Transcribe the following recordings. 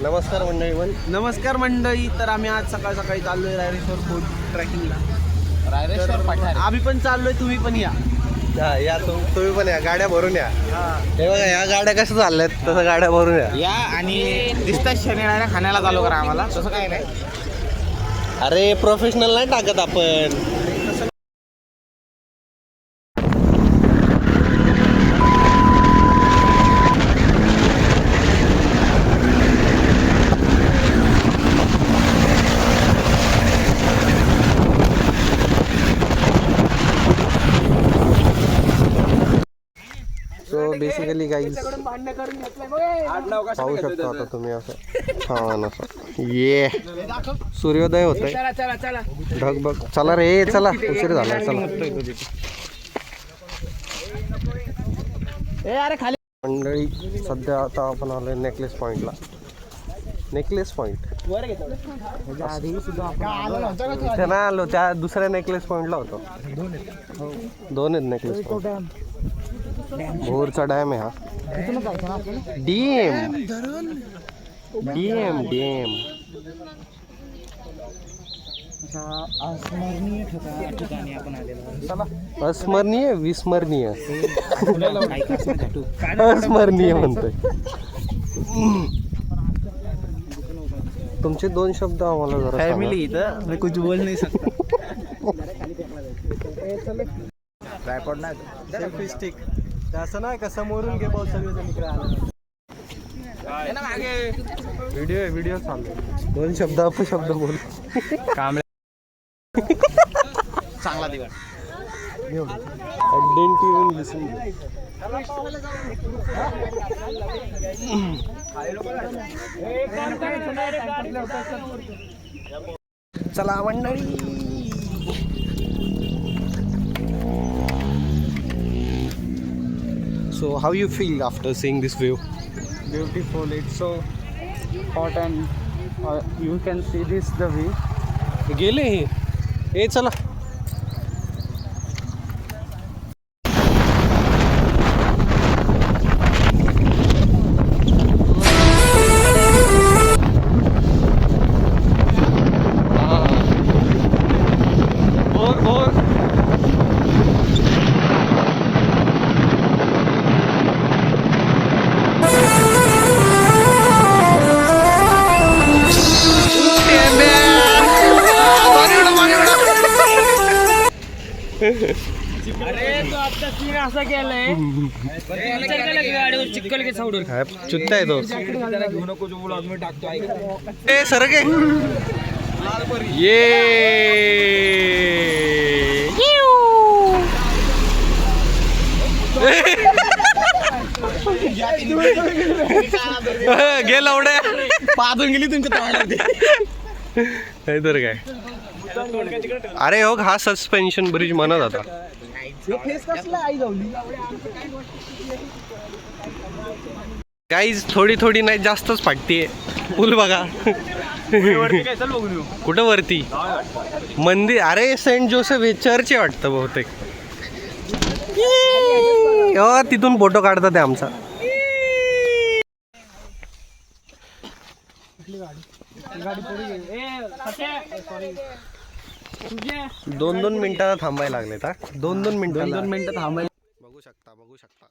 नमस्कार मंडळी पण. नमस्कार मंडळी तर आम्ही आज सकाळ सकाळी चाललोय रायरेश्वर फोर्ट ट्रॅकिंगला. रायरेश्वर पठार. आम्ही पण चाललोय तुम्ही पण या. हा या तुम- तुम्ही पण या. गाड्या भरून या. हे. बघा या गाड्या कशा चालल्यात तसं गाड्या भरून या. या आणि दिसतात शनिवारी खाण्याला चालू करा आम्हाला. तसं काय नाही. अरे प्रोफेशनल नाही टाकत आपण. गाईज पाहू शकता आता तुम्ही असं. छान असं ये. सूर्योदय होत चला चला चला. ढग बघ. चला रे चला. उशीर झालाय चला. अरे खाली. मंडळी सध्या आता आपण आलोय नेकलेस पॉइंटला नेकलेस पॉइंट इथे नाही आलो त्या दुसऱ्या नेकलेस पॉइंटला होतो. दोन आहेत. नेकलेस पॉइंट भोरचा डॅम आहे हा. डीएम. DM DM. अस्मरणीय विस्मरणीय. अस्मरणीय म्हणतोय. तुमचे दोन शब्द आम्हाला जरा. फॅमिली इथं मैं कुछ बोल नहीं सकता ट्रायपॉड नाही. सेल्फी स्टिक असं नाही का समोरून घे पाऊस सगळेजण इकडे आले. व्हिडिओ व्हिडिओ चालू दोन शब्द अपशब्द बोल. चांगला दिवस. लिसन चला मंडळी. so how you feel after seeing this view beautiful it's so hot and you can see this the view गेले हे ए चला चुत्ता आहे तो ए ये. गेला उड्या. पाहून गेली तुमच्या तोंडात तर काय. अरे हो हा सस्पेन्शन ब्रिज म्हणत आता काहीच गाईज थोडी थोडी नाही जास्तच फाटतीये. पूल बघा. कुठं वरती? मंदिर अरे सेंट जोसेफ हे चर्च आहे वाटतं बहुतेक. अ तिथून फोटो काढतात आहे आमचा. दोन दोन मिनिटाला थांबायला लागले का दोन दोन मिनिटं दोन दोन मिनिटं थांबायला बघू शकता बघू शकता.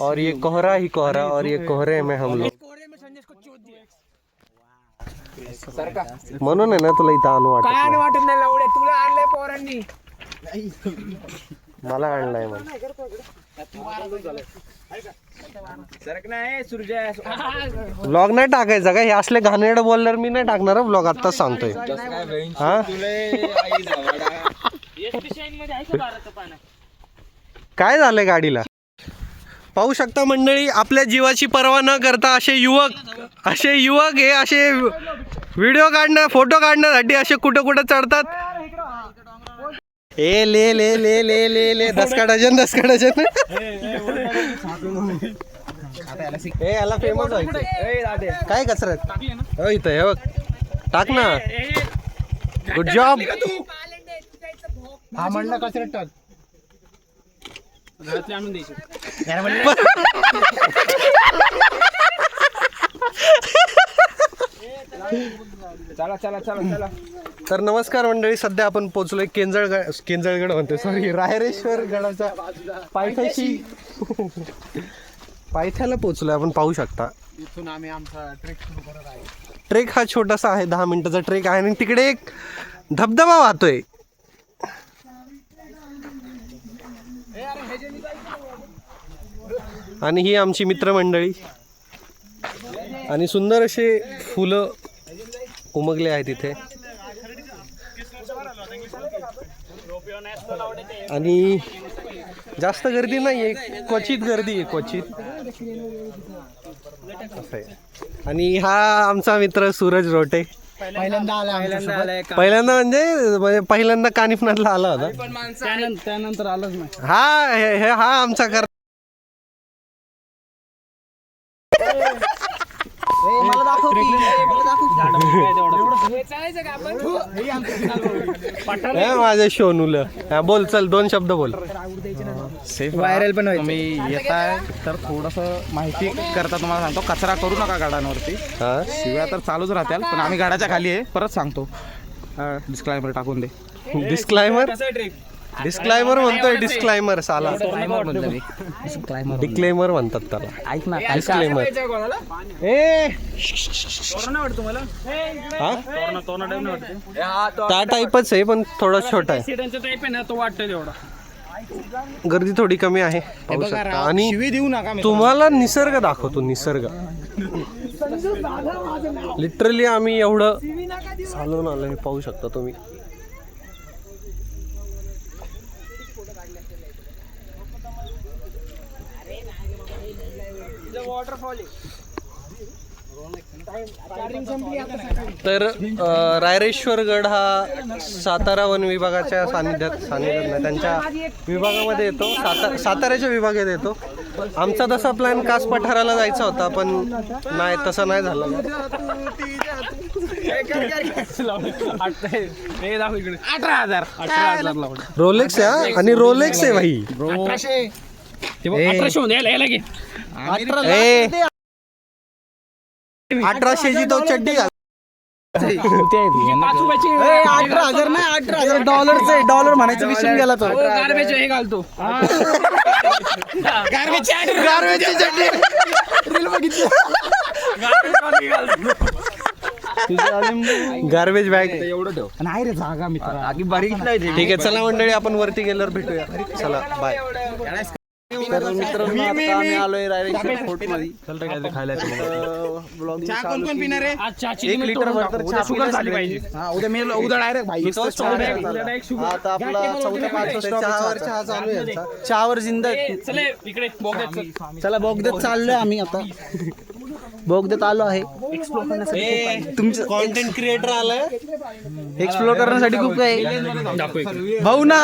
और ये कोहरा ही कोहरा और ये कोहरे में हम लोग। म्हणून आहे ना तुला इथं आणू वाटत नाही. वाटत नाही लावड्या तुला आणलंय पोरांनी. मला आणलाय मग ब्लॉग नाही टाकायचा का? हे असले घाणेरड बोलल्यावर मी नाही टाकणार ब्लॉग आत्ताच सांगतोय. हा? काय झालंय गाडीला? पाहू शकता मंडळी आपल्या जीवाची पर्वा न करता असे युवक असे युवक हे असे व्हिडिओ काढण्या फोटो काढण्यासाठी असे कुठं कुठं चढतात. ए ले ले ले ले ले ले. दसका डझन दसका डझन ए याला फेमस काय कसरत? हो इथं हे बघ. टाक ना. गुड जॉब हा म्हणला कचऱ्यात टाक. घरातले आणून द्यायचे. चला चला चला चला. तर नमस्कार मंडळी सध्या आपण पोहोचलोय केंजळगड केंजळगड म्हणतो सॉरी रायरेश्वर गडाच्या पायथ्याशी. पायथ्याला पोहोचलोय आपण पाहू शकता. इथून आम्ही आमचा ट्रेक सुरू करत आहे. ट्रेक हा छोटासा आहे दहा मिनिटाचा ट्रेक आहे आणि तिकडे एक धबधबा वाहतोय. आणि ही आमची मित्रमंडळी. आणि सुंदर असे फुलं उमगले आहेत इथे. आणि जास्त गर्दी नाही आहे क्वचित गर्दी आहे क्वचित. असं आहे. आणि हा आमचा मित्र सूरज रोटे. पहिल्यांदा आला पहिल्यांदा आलाय पहिल्यांदा म्हणजे म्हणजे पहिल्यांदा कानिफनाथला आला होता. त्यानंतर त्यानंतर आलंच नाही. हा हे हे- हा आमचा कर हे माझे शोनूलं. हा बोल चल दोन शब्द बोल. व्हायरल पण तुम्ही येताय तर थोडस माहिती करता तुम्हाला सांगतो. कचरा करू नका गाड्यांवरती. हा? शिव्या तर चालूच राहतील पण आम्ही गाड्याच्या खाली आहे. परत सांगतो. डिस्क्लायमर टाकून दे. डिस्क्लायमर डिस्क्लायमर म्हणतोय डिस्क्लायमर साला. डिक्लेमर म्हणतात त्याला. ऐक ना डिस्क्लेमर ए! हा? त्या टाईपच आहे पण थोडा छोटा आहे. सिडांचा टाईप आहे ना तो वाटतं तेवढा गर्दी थोडी कमी आहे पाहू शकता. आणि शिवी देऊ नका मी तुम्हाला निसर्ग दाखवतो निसर्ग. लिटरली आम्ही एवढं चालून आलो हे पाहू शकता तुम्ही. तर रायरेश्वरगड हा सातारा वन विभागाच्या सानिध्यात सानिध्यात नाही त्यांच्या विभागामध्ये येतो. साता साताऱ्याच्या विभागात येतो. आमचा तसा प्लॅन कास पठाराला जायचा होता पण नाही तसं नाही झालं. अठरा हजार अठरा हजार लावलं रोलेक्स आहे हा? आणि रोलेक्स आहे भाई. अठराशे. होऊन यायला यायला ए. अठराशेची तो चड्डी घाल. पाच रुपयाची अठरा हजार नाही अठरा हजार डॉलरचे डॉलर म्हणायचं विषय गेला तो. गार्बेज हे घालतो चड्डी. गार्बेज बॅग नाही रे जागा मित्र. ठीक आहे चला मंडळी आपण वरती गेल्यावर भेटूया. चला बाय आता आम्ही आलोय रायरेश्वर फोर्टमध्ये चहा कोण कोण पिणार आहे? आज चहाची एक limit लिटर तोडून भर तर टाकू. चहा उद्या शुगर झाली पिण्यासाठी. पाहिजे. हा, उद्या मी उद्या डायरेक्ट भाई. तोच चहा direct direct उद्या direct sugar. आता आपला घ्या, चौथा टेबल पाच चहावर चहा चालू आहे. चहावर जिंदा ए, चले इकडे बोगद्यात चल. चला बोगद्यात चाललोय आम्ही आता. बोगद्यात आलो आहे. तुमचं कॉन्टेंट क्रिएटर आलाय एक्सप्लोर करण्यासाठी खूप काही भाऊ ना.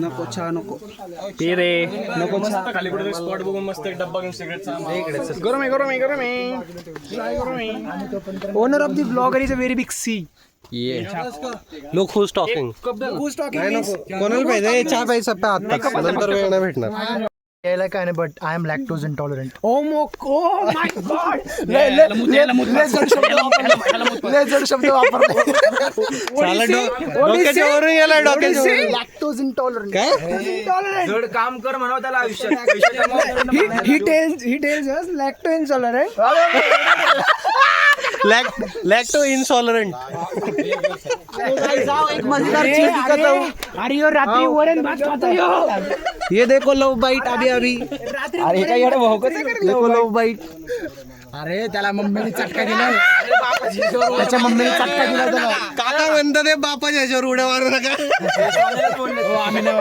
नको चहा नको. ते रे. नको चहा. खाली कुठे स्पॉट बघून मस्त एक डब्बा घेऊन सिगरेट गरम आहे गरम आहे गरम आहे. Owner of the blogger is a very big sea लोक हुज टॉकिंग नाही नको. कोणाला पाहिजे? चहा प्यायचा प्या आत्ताच नंतर वेळ नाही भेटणार यायला काय नाही but I am lactose intolerant Oh oh मोको माय गॉड जड शब्द वापरले. डोक्याच्या वरून डोक्याच्या वरून. लॅक्टोज इंटॉलरंट काय? जड काम कर म्हणावं त्याला आयुष्यात. ही टेल्स ही टेल्स अस लॅक्टो इंटॉलरंट लॅक्टो इनसॉलरंट एक मजेदार चीज दिखाता हूं. अरे यो रात्री वरण भात खाता यो. ये देखो लव बाईट अभी अभी. अरे काय एवढं भाऊ देखो लव बाईट अरे त्याला मम्मीने चटका दिला. त्याच्या मम्मीने चटका दिला त्याला. काका म्हणतात ते बापाच्या ह्याच्यावर उड्या मारू नका आम्ही नाही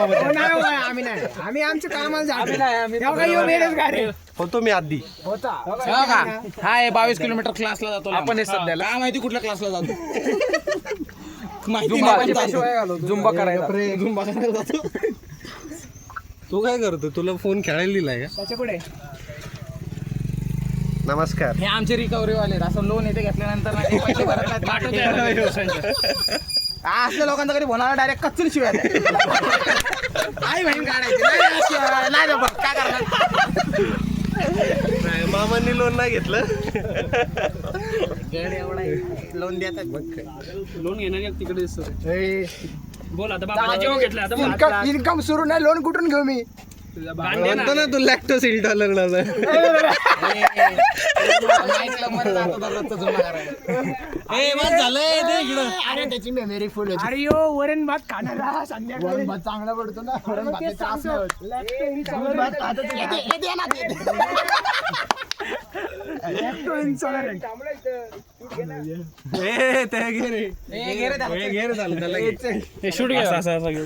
आम्ही नाही. आम्ही आमच्या कामाला जातो. काही यो बेरोजगार आहे. होतो मी आधी. हाय बावीस किलोमीटर क्लासला जातो आपण हे सध्याला. काय माहिती कुठल्या क्लासला जातो? माहिती जुंबा. करायला. जुंबा करायला जातो. तू काय करतो? तुला फोन खेळायला दिलाय का? त्याच्या पुढे. नमस्कार. हे आमचे रिकव्हरी वाले असं लोन येते घेतल्यानंतर ना ते पैसे भरायला पाठवते. हा, असल्या लोकांचा कधी होणार डायरेक्ट कच्चून शिवाय. आई बहीण काढायची. नाही, शिवाय- नाही रे बा, काय करणार? नाही, मामांनी लोन नाही घेतलं. लोन देतात. लोन घेणार तिकडे ए, बोल आता बाबा जेव्हा घेतलं आता बोल. इन्कम इन्कम सुरू नाही लोन कुठून घेऊ मी? म्हणतो ना तू लॅक्टोस इंटॉलरंट अरे त्याची मेमरी फुल होती. अरे यो वरण भात खाणारा संध्याकाळी. वरण भात चांगला पडतो ना. वरण भात त्रास नाही होत. वरण भात नाही. हे दे ना, ते दे. Lacto intolerant. ते घे रे. हे घे रे झालं त्याला. हे शूट घ्या असं असं घेऊ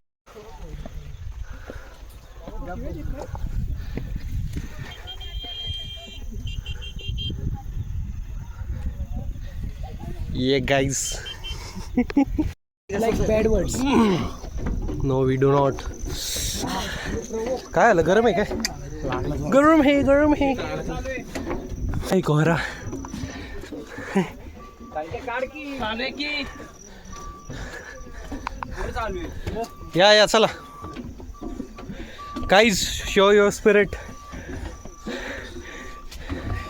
ये guys Like bad words. No we do not काय आलं? गरम आहे काय? गरम आहे गरम आहे. ऐ कोहरा. या या चला. काहीच शो युअर स्पिरिट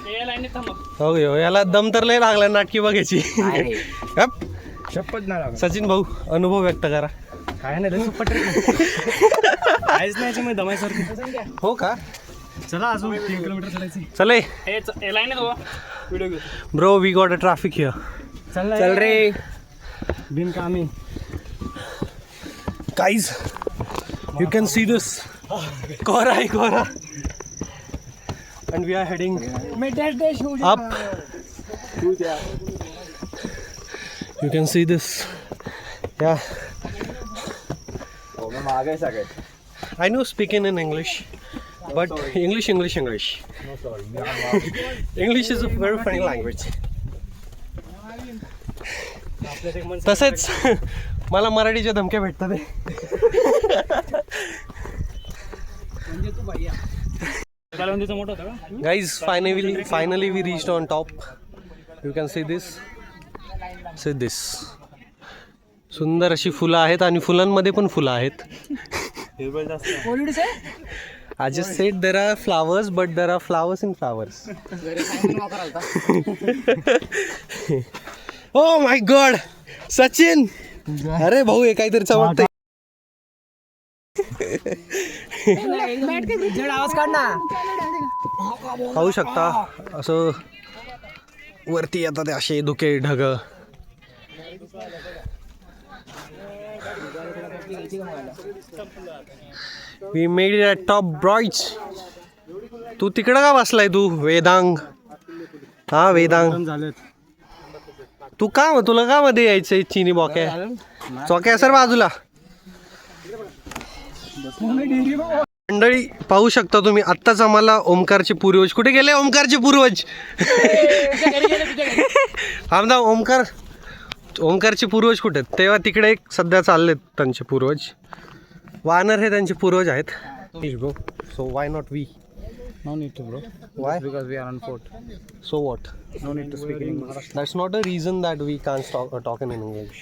ते लाईन थांबा हो याला दम तर लय लागला नाटकी बघायची. हप. शपथ नाही सचिन भाऊ अनुभव व्यक्त करा. काय नाही काहीच दमायसारखी हो का? चला अजून तीन किलोमीटर चालायची चले. Video bro we got a traffic here चल चल रे. बिनकामी. Guys you can see this. kora hai kora and we are heading me dash dash होऊ up you can see this yeah i know speaking in english but english english english english is a very funny language तसेच मला मराठीच्या धमक्या भेटतात guys finally finally we reach on top you can see this see this सुंदर अशी फुलं आहेत आणि फुलांमध्ये पण फुलं आहेत. आज set there are flowers but there are flowers in flowers oh my god Sachin अरे भाऊ हे काहीतरी चमकते आवाज काढ ना पाहू शकता. असं वरती येतात असे धुके ढग. We made it at top bros तू तिकडं का बसलाय तू वेदांग? हा वेदांग. तू का तुला का मध्ये यायचंय चिनी बॉक्या? चौक्या सर बाजूला. मंडळी पाहू शकता तुम्ही आत्ताच आम्हाला ओमकारचे पूर्वज. कुठे गेले ओमकारचे पूर्वज? आमदा ओमकार ओमकारचे पूर्वज कुठे? तेव्हा तिकडे एक सध्या चाललेत त्यांचे पूर्वज. वानर हे त्यांचे पूर्वज आहेत. So why not we no need to bro why because we are on fort so what no need to speak in that's not a reason that we can talk in English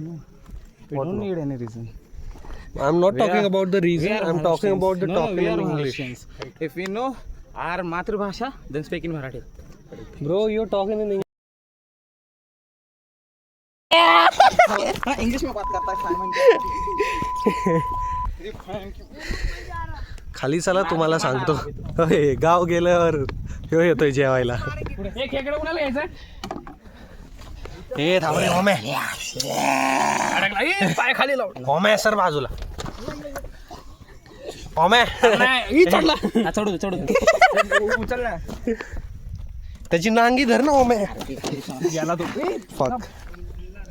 we don't need any reason am not talking about the reason I am talking about the talking in English If we know our मातृभाषा then speak in Marathi. Bro you talking in English में बात करता है खाली चला तुम्हाला सांगतो. गाव गेल्यावर ह्यो येतोय जेवायला. हे हे थांबरे होमे अडकला. ए, पाय खाली लावून. होमे सर बाजूला. ओमे चढू चढू उचल ना. त्याची नांगी धर ना ओमे फक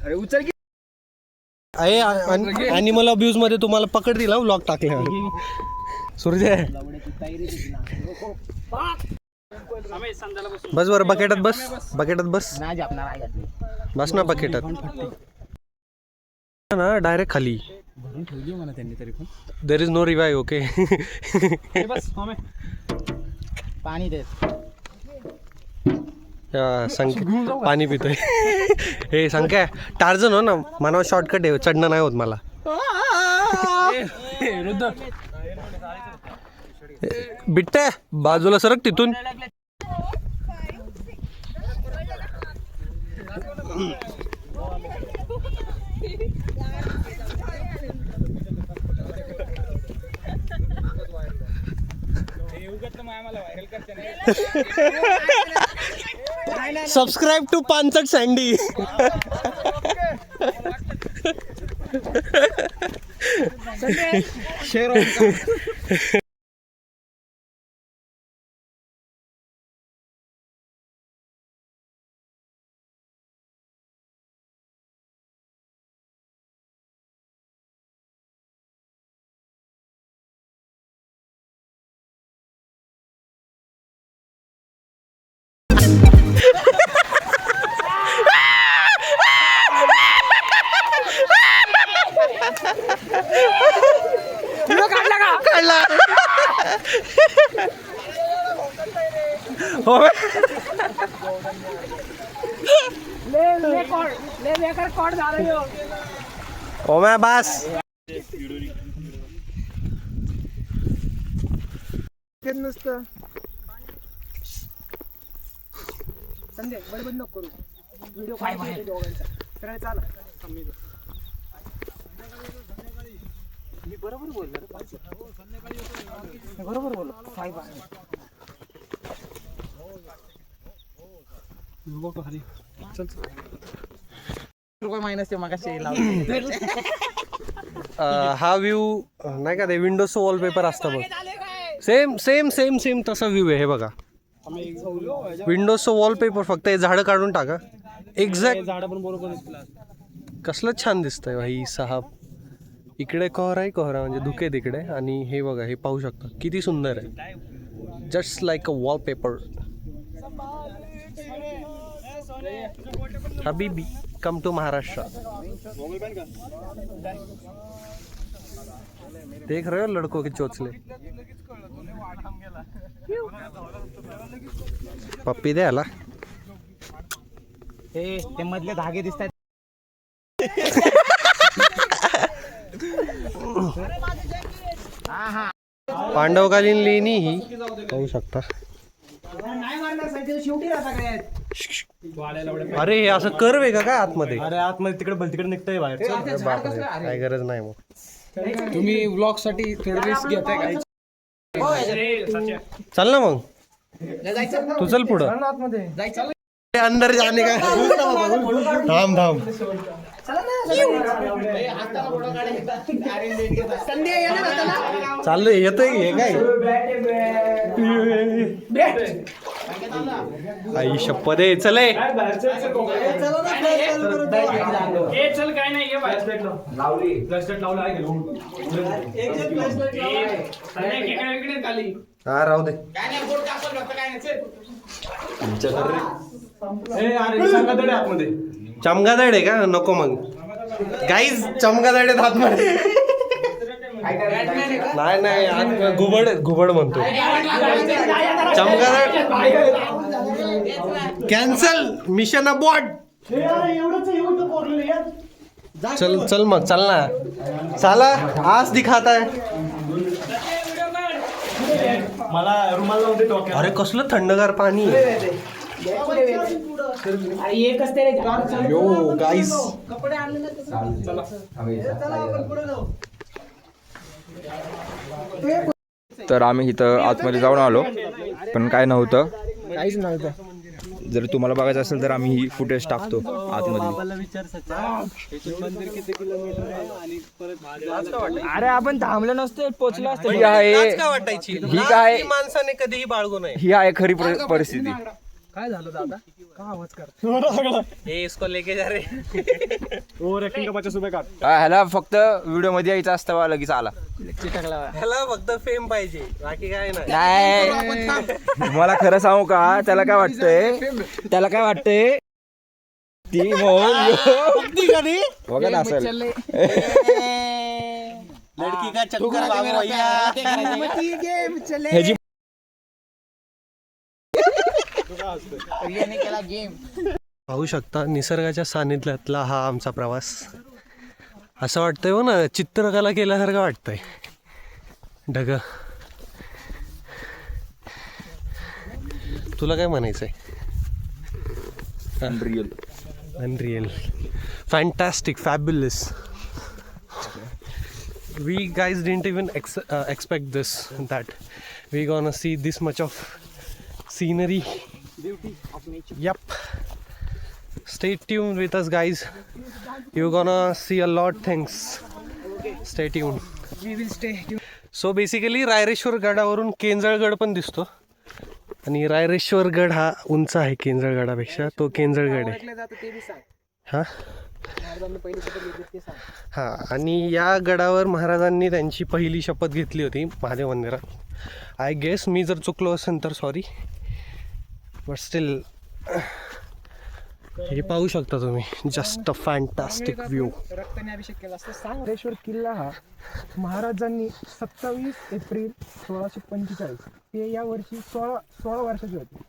अरे उचल की. अरे अॅनिमल अब्यूजमध्ये तुम्हाला पकड दिला ब्लॉग टाकले. सूर्य बस बरं बकेटात बस. बकेटात बस. बस ना बकेटात. ना डायरेक्ट खाली. ठेवली म्हणा त्यांनी तरी पण. देर इज नो रिवाय ओके पाणी दे. संख्या पाणी पितोय. हे संख्या टार्जन हो ना मनावर शॉर्टकट आहे चढणं नाही होत मला. बिट्टे बाजूला सरक तिथून. सबस्क्राईब टू पानसट सँडी शेअर ओ मैं बस. नसतं. संजय बडबड नको करू. व्हिडिओ पाहिजे दोघांचा. सरळ चाल. मी बरोबर बोललो बरोबर बोललो. फाईव्ह आहे रुपये मायनस ते मगाशी अं, हा व्ह्यू नाही का ते विंडोजचं वॉलपेपर असतं बघ सेम सेम सेम सेम तसा व्ह्यू आहे हे बघा विंडोजचं वॉलपेपर फक्त हे झाडं काढून टाका एक्झॅक्ट झाड पण बरोबर कसलं छान दिसतंय भाई साहब इकडे कोहरा आहे कोहरा म्हणजे धुके तिकडे आणि हे बघा हे पाहू शकता किती सुंदर आहे जस्ट लाईक अ वॉलपेपर हबीबी कम टू महाराष्ट्र. देख रहे हो लड़कों के चोचले। पप्पी दे आला। ते मधले धागे दिसत पांडवकालीन लेणी ही. पाहू शकता. अरे हे असं कर्व आहे का काय आतमध्ये? अरे आतमध्ये तिकडे भल तिकडे निघतंय बाहेर. बापरे काय गरज नाही मग. तुम्ही ब्लॉगसाठी थोडी रिस्क घेताय का? चल ना मग. तू चल पुढं. अंदर जाने का थांब थांब. चाललोय येतोय हे काय? आई शपथ आहे चल ए. चल काय नाही हा राहू दे. आतमध्ये. चमगादड आहे का? नको मग. गाईज चमगादड आहेत आतमध्ये नाही नाही आत घुबड घुबड म्हणतो. चमगादड. कॅन्सल मिशन अबॉर्ड चल चल मग चल ना. चला आज दिखाता है मला रुमाल अरे कसलं थंडगार पाणी. यो गाईस तर आम्ही इथं आतमध्ये जाऊन आलो पण काय नव्हतं. काहीच नव्हतं. जर तुम्हाला बघायचं असेल तर आम्ही ही फुटेज टाकतो आतमध्ये. अरे आपण थांबलो नसतो पोचलो असतो. ही आहे ही काय- माणसाने कधीही बाळगू नये. ही आहे खरी परि- परिस्थिती हे इसको लेके जा रे. हा, ह्याला फक्त व्हिडिओमध्ये यायचं असतं बा, लगेच आला. ह्याला फक्त फेम पाहिजे. बाकी काय नाही. नाही. मला खरं सांगू का त्याला काय वाटतंय त्याला काय वाटतंय ती मोहन बघत असेल. लडकी का चक्कर पाहू शकता निसर्गाच्या सानिध्यातला हा आमचा प्रवास. असं वाटतंय हो ना चित्रकला केल्यासारखं वाटतंय. ढग. तुला काय म्हणायचंय? Real unreal fantastic fabulous we guys didn't even ex expect this that we gonna see this much of scenery Yep. Stay tuned with us, guys. You're gonna see a lot things. Stay tuned. So basically Raireshwar गडावरून केंजळगड पण दिसतो. आणि रायरेश्वर गड हा उंच आहे केंजळगडापेक्षा तो केंजळगड आहे. हा? हा आणि या गडावर महाराजांनी त्यांची पहिली शपथ घेतली होती महादेव मंदिरात. आय गेस मी जर चुकलो असेल तर सॉरी बट स्टील हे पाहू शकता तुम्ही जस्ट अ फॅन्टास्टिक व्ह्यू रक्ताने केला किल्ला हा महाराजांनी सत्तावीस एप्रिल सोळाशे पंचेचाळीस ते या वर्षी सोळा सोळा वर्षाचे होते.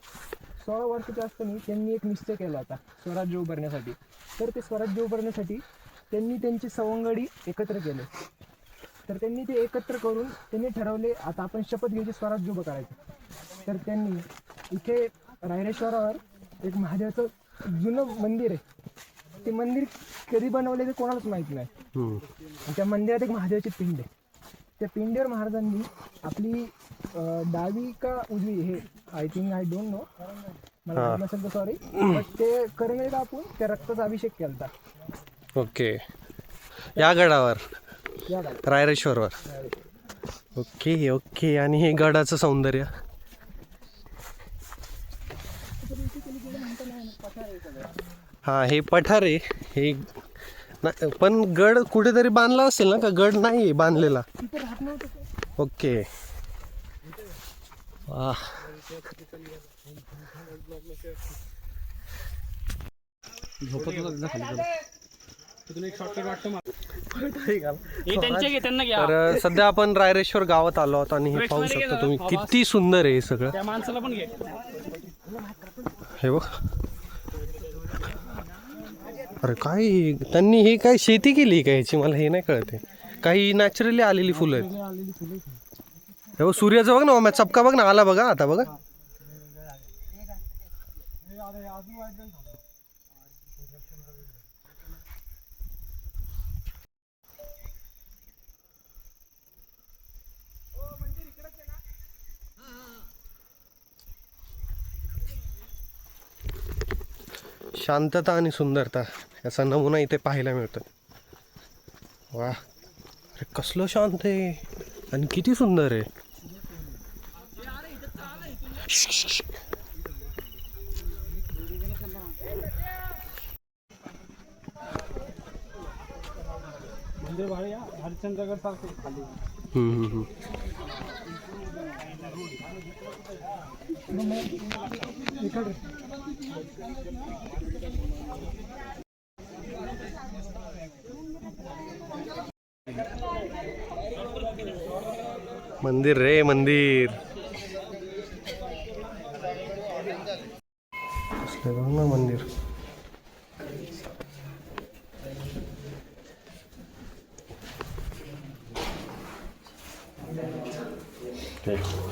सोळा वर्षाचे असताना त्यांनी एक निश्चय केला होता स्वराज्य उभारण्यासाठी. तर ते स्वराज्य उभारण्यासाठी त्यांनी त्यांची सवंगडी एकत्र केले. तर त्यांनी ते एकत्र करून त्यांनी ठरवले आता आपण शपथ घ्यायची स्वराज्य उभं करायचं. तर त्यांनी इथे रायरेश्वरावर एक महादेवाचं जुनं मंदिर आहे. ते मंदिर कधी बनवले ते कोणालाच माहीत नाही. आणि त्या मंदिरात एक महादेवाची पिंड आहे. त्या पिंडीवर महाराजांनी आपली डावी का उजवी हे I think I don't know मला माहीत नसेल तर सॉरी ते करंगळे कापून त्या रक्ताचा अभिषेक केला ओके. या गडावर. या रायरेश्वरवर. Okay okay. आणि हे गडाचं सौंदर्य? हा हे पठार आहे. हे ना- पण गड कुठेतरी बांधला असेल ना का गड नाही बांधलेला? ओके. वा. त्यांचे घे त्यांना घ्या. तर सध्या आपण रायरेश्वर गावात आलो आहोत आणि हे पाहू शकता तुम्ही किती सुंदर आहे हे सगळं. त्या माणसाला पण घे. हे बघ. अरे काय त्यांनी हे काय शेती केली का ह्याची मला हे नाही कळते काही नॅचरली आलेली फुलं आहेत. हे सूर्याचं बघ ना मग चपका बघ ना आला बघा आता बघा. शांतता आणि सुंदरता याचा नमुना इथे पाहायला मिळतो वा अरे कसलं शांत आहे. आणि किती सुंदर आहे. हम्म, मंदिर रे मंदिर. ना मंदिर. ओम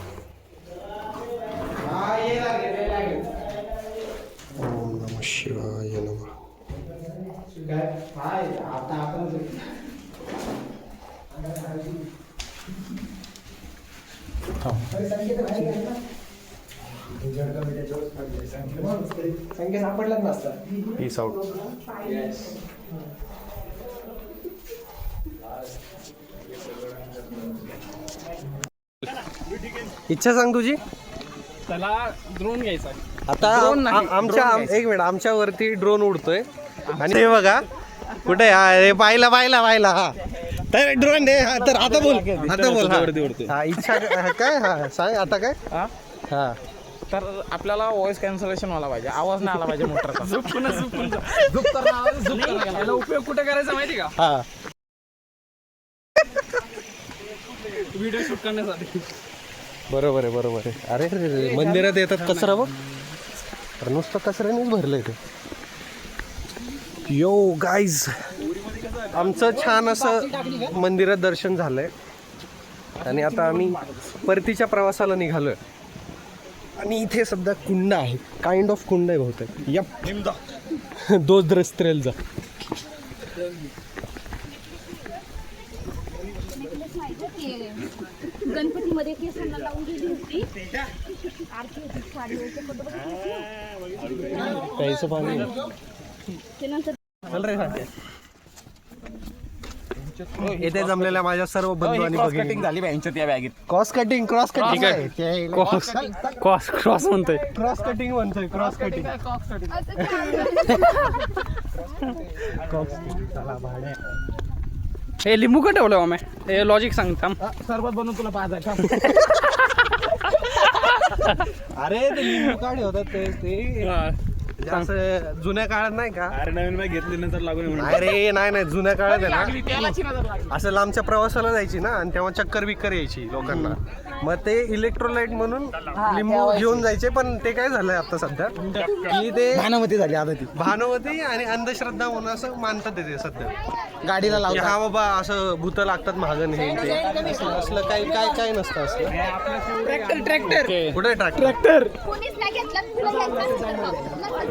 संख्या सापडलाच नसतात पीस आउट इच्छा सांग तुझी. त्याला ड्रोन घ्यायचा. आता Drone नाही, आ- आमच्या drone आम- घ्यायचा. एक मिनिट आमच्या वरती ड्रोन उडतोय. आणि हे बघा कुठे हा पाहिला पाहिला पाहिला. हा तर ड्रोन आहे हा तर आता बोल. आता बोल हा. हा इच्छा हा, काय हा सांग आता काय? हा? हा. तर आपल्याला व्हॉइस कॅन्सलेशन व्हायला पाहिजे. आवाज नाही आला पाहिजे मोटरचा. याला उपयोग कुठे करायचा माहिती का? हा. व्हिडिओ शूट करण्यासाठी. बरोबर आहे बरोबर आहे. अरे रे रे, मंदिरात येतात कचरा बघ. अरे नुसतं कचऱ्यानेच भरलंय ते. यो गाईज आमचं छान असं मंदिरात दर्शन झालंय. आणि आता आम्ही परतीच्या प्रवासाला निघालोय. आणि इथे सध्या कुंड आहे. काइंड ऑफ कुंड आहे बहुतेक. यप दोच द्रस्त्रेलचा गणपतीमध्ये केसांना लावून गेली होती. आरती होती पाणी. येथे जमलेल्या माझ्या सर्व बंधू आणि कटिंग झाली बँकच्या त्या बॅगेत. Cross cutting cross cutting cross cross cross म्हणतोय. क्रॉस कटिंग म्हणतोय क्रॉस कटिंग हे लिंबू का ठेवलं आम्ही हे लॉजिक सांगता. सरबत बनवून तुला पाहत आहे. अरे ते लिंबू काढे होतात ते ते. म्हणजे असं जुन्या काळात नाही का? अरे नवीन बॅग घेतली नंतर लागून नाही रे नाही नाही जुन्या काळात आहे ना? असं लांबच्या प्रवासाला जायची ना आणि तेव्हा चक्कर बिक्कर यायची लोकांना. मग ते इलेक्ट्रोलाइट म्हणून लिंबू घेऊन जायचे पण ते काय झालंय आता सध्या? की ते भानामती झाली आता ती भानुवती आणि अंधश्रद्धा म्हणून असं मानतात ते सध्या. गाडीला की लावतात हा बाबा असं भूत लागतात महागन हे ते. असलं असलं काही काय काय नसतं असलं. Tractor tractor. कुठे ट्रॅक्टर? कोणीच नाही घेतलं तुला घ्यायचं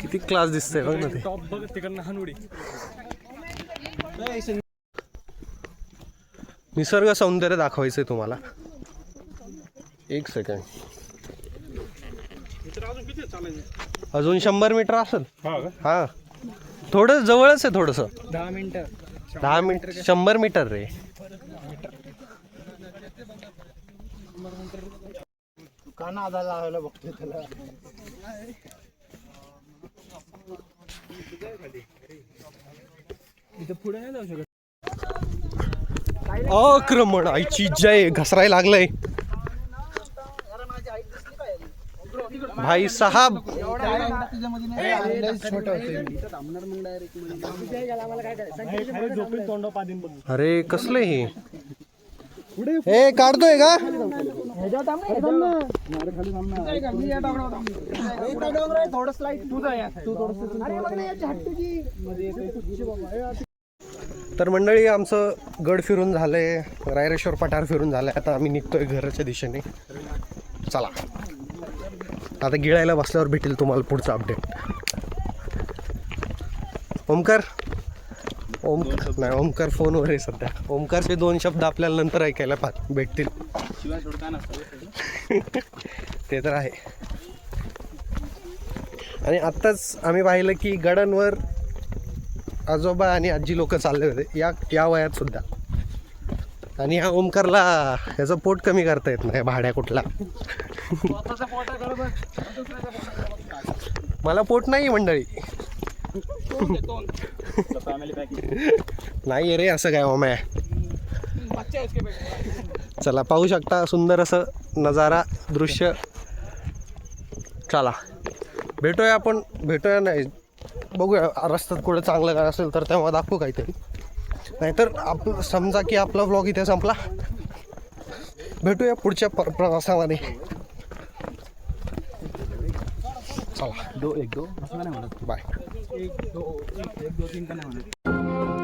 किती क्लास दिसतंय बघ ना ते. टॉप बघ तिकडनं हनुडी. निसर्ग सौंदर्य दाखवायचंय तुम्हाला. एक सेकंड अजून शंभर मीटर असेल? हा थोडं जवळच आहे थोडस. दहा मिनिटं. दहा मिनिट शंभर मीटर रे. का नादा लावायला बघतोय त्याला. आक्रमण आईची जय घसरायला लागलंय. भाई साहब. अरे कसले हे काढतोय का? थोडं स्लाइड तू तू. थोडस तर मंडळी आमचं गड फिरून झालंय. रायरेश्वर पठार फिरून झालंय. आता आम्ही निघतोय घराच्या दिशेने. चला. आता गिळायला बसल्यावर भेटेल तुम्हाला पुढचं अपडेट ओमकार ओमकार नाही ओमकार फोनवर आहे सध्या. ओमकारचे दोन शब्द आपल्याला नंतर ऐकायला पाहत भेटतील. ते तर आहे. आणि आत्ताच आम्ही पाहिलं की गडांवर आजोबा आणि आजी लोक चालले होते. या या वयात सुद्धा. आणि ह्या ओमकारला ह्याचं पोट कमी करता येत नाही भाड्या कुठला. मला पोट नाही मंडळी. नाही रे असं काय ओम्या चला पाहू शकता सुंदर असं नजारा दृश्य. चला. भेटूया आपण भेटूया नाही. बघूया रस्त्यात कुठं चांगलं काय असेल तर तेव्हा दाखवू काहीतरी. नाहीतर आप समजा की आपला व्लॉग इथे संपला. भेटूया पुढच्या प्र प्रवासामध्ये. चला. दो एक दो असं नाही म्हणत? बाय. एक दो एक दो तीन का नाही म्हणत?